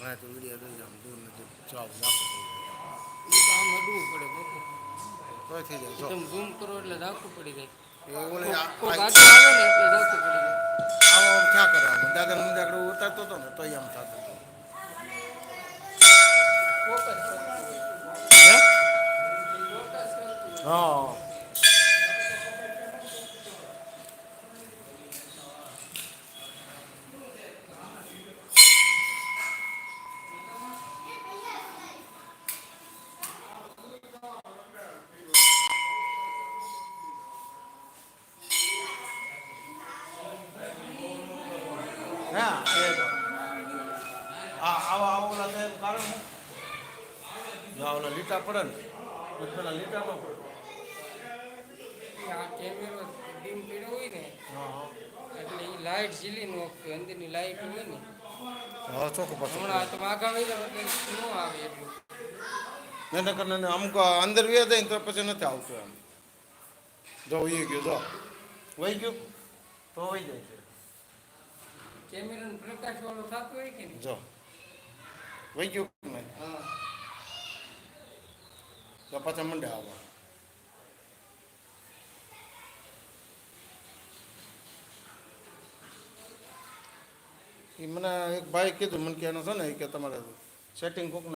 હા તો વીડિયો લઈ જાવ દૂર નથી એ તો આમ અડવું પડે બાપુ કોઈ થઈ જાય તમે ઝૂમ કરો એટલે રાખવું પડી જાય એવું આવે આમ ક્યાં કરવાનું દાદા મુંજાકડો ઉતારતો હતો ને તોય આમ થતો હતો હા. હે હા એ તો. આ આવા આવા ઓલા સાહેબ કારણ જો આ ઓલા લીટા પડે ને તો પેલા લીટામાં પડે. આ કેમેરો ડીમ હોય ને હા એટલે એ લાઇટ ઝીલી નો અંદરની લાઇટ હોય ને. હા ચોખ્ખું પાછું હમણાં તમે આગળ વહી જાવ એટલે ન આવે એટલું. એના કારણે અમુક અંદર વ્યા જાય ને તો પછી નથી આવતું એમ. જો વહી ગયો જો. વહી ગયું? તો વહી જાય કેમેરાનો પ્રકાશ વાળો થતો હોય કે નહીં? જો. વહી ગયું હા. તો પાછા મંડે આવવા એ મને એક ભાઈ કીધું મને કે એનો છે ને કે તમારે સેટિંગ કોક